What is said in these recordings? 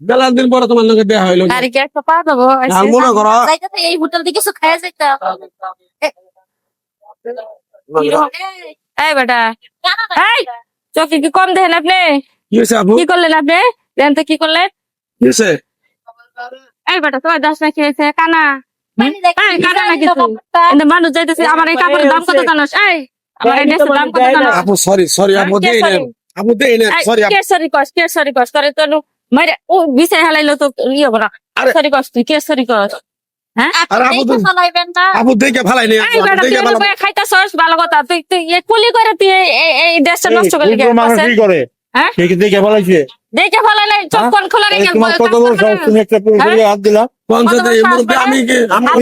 বেলার দিন পরে তোমার লগে দেখা হইল। আর কি একটা পা দেবো আর মনে করো। যাইতে এই হোটেল থেকে কিছু খাইয়া যাইতে এই বেটা। এই চোখে কি কম দেখেন আপনি? কি আপু? করলেন আপনি? দেন তো কি করলেন? এই বেটা তোমার দশ না খেয়েছে কানা। কানা নাকি মানুষ যাইতেছে আমার এই কাপড়ের দাম কত জানোস? এই আমার এই ড্রেসের দাম কত জানোস? আপু সরি সরি আপু কে দেই? আপু দেই এই, সরি কে সরি কস কে সরি কস করে তো মাইরে ও বিছাই হালাইলো তো ইয়ে বলা আরে- সরি কস তুই কে সরি কস হ্যাঁ? হ্যাঁ? আমি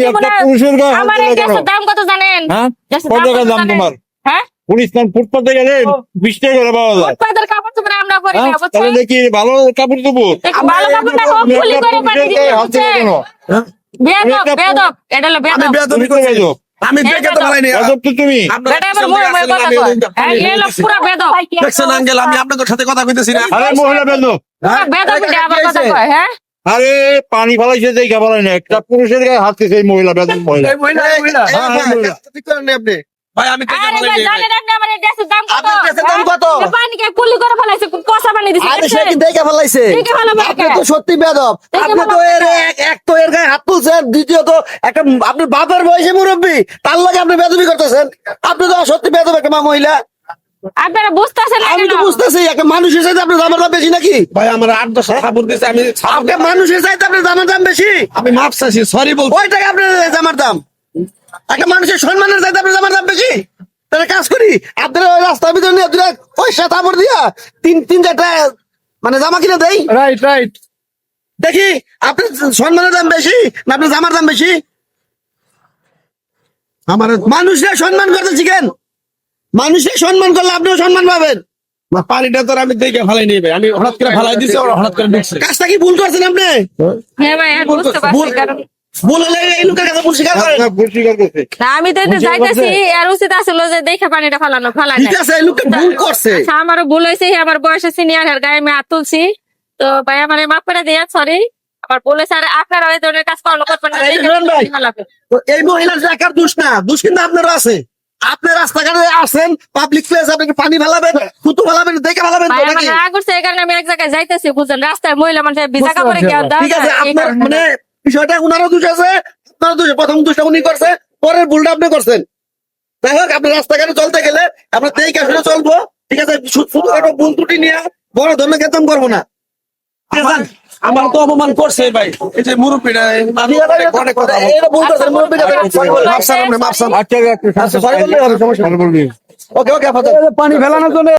আমি? পুলিশ ফুটপাতে গেলে বিশ টাকা করে পাওয়া যায় ফুটপাতের কাপড় আমরা পরি? না বুঝছ তাহলে ভালো কাপড় দেবো ভালো কাপড় না হোক করে এটা হলো বেয়াদবি। দেখে তো নেই তো তুমি। কথা কয়। এই লোক দেখছেন আপনাদের সাথে কথা কইতেছি না। আরে মহিলা বেদব হ্যাঁ? বেদব এই এটা আবার কথা কয় হ্যাঁ? আরে পানি ফেলাইছে দেখে ফেলাই না। একটা পুরুষের গায়ে হাত দিছে এই মহিলা বেদব মহিলা। হ্যাঁ, মহিলা। ঠিক করেন নি আপনি? ভাই আমি। জানেন আপনি আমার ড্রেসের দাম কত? আপনার ড্রেসের দাম? কত? এ পানিকে কুলি করে ফেলাইছে কষা পানি দিছে আরে সে দেখছেন? কি দেখে ফেলাইছে? আপনি তো সত্যি বেদব আপনি তো এর এক এক তো এর গায়ে হাত তুলছেন দ্বিতীয়ত একটা আপনার বাপের বয়সে মুরব্বী তার লাগে আপনি বেদবি করতেছেন। আপনি তো সত্যি বেদব একটা মা মহিলা। আপনারা বুঝতেছেন আমি তো? বুঝতেছি একটা মানুষের চাইতে আপনার দামের দাম বেশি নাকি? ভাই আমার আট দশ থাপুর দিছে আমি আপনি মানুষের চাইতে আপনার দামের দাম বেশি? আমি মাপ চাইছি সরি বল ওই টাকা আপনার জামার দাম? একটা মানুষের সম্মানের চাইতে আপনার জামার দাম বেশি তাহলে কাজ করি আপনার ওই রাস্তার ভিতরে নিয়ে দুটা পয়সা থাপড় দিয়া তিন তিন চারটা মানে জামা কিনে দেই। রাইট রাইট দেখি আপনার সম্মানের দাম বেশি না আপনার জামার দাম বেশি? আমার মানুষরা সম্মান করতে শিখেন। মানুষের সম্মান করলে আপনিও সম্মান পাবেন। পানিটা তো আর আমি দেখে ফালাই ভাই আমি হঠাৎ করে ফালাই দিছি হঠাৎ করে কাজটা কি ভুল করছেন আপনি? হ্যাঁ ভুল- করছে। আমি তো এটা যাইতেছি? আর উচিত আসলো যে দেখে পানিটা ফালানো ফালাই ঠিক আছে লোকটা ভুল করছে। আচ্ছা আমারও ভুল হয়েছে আমার বয়সে সিনিয়র গায়ে আমি হাত তুলছি। তো ভাই আমার মাফ করে দিয়ে সরি আমার ভুল হয়েছে আর আপনারা ওই ধরনের কাজ করবেন না। তো এই মহিলার যে দোষ না দোষ কিন্তু আপনারও আছে। আপনি রাস্তাঘাটে আসেন পাবলিক প্লেস আপনি পানি ফেলাবেন কুতু ফেলাবেন দেখে ফেলাবেন ভাই তো আমার নাকি? রাগ উঠছে এই কারণে আমি এক জায়গায় যাইতেছি বুঝছেন? রাস্তায় মহিলা মানুষের ভিজা কাপড়ে ঠিক আছে আপনার মানে বিষয়টা উনারও দোষ আছে আপনারও দোষ প্রথম দোষটা উনি করছে পরের ভুলটা আপনি করছেন। যাই হোক আপনি রাস্তাঘাটে চলতে গেলে আমরা তেই কাশনে চলবো ঠিক আছে? ছোটখাটো ভুল ত্রুটি নিয়ে বড় ধরনের কেতন করব না। আমার তো অপমান করছে ভাই। এই যে মুরব্বীরা পানি ফেলানোর জন্য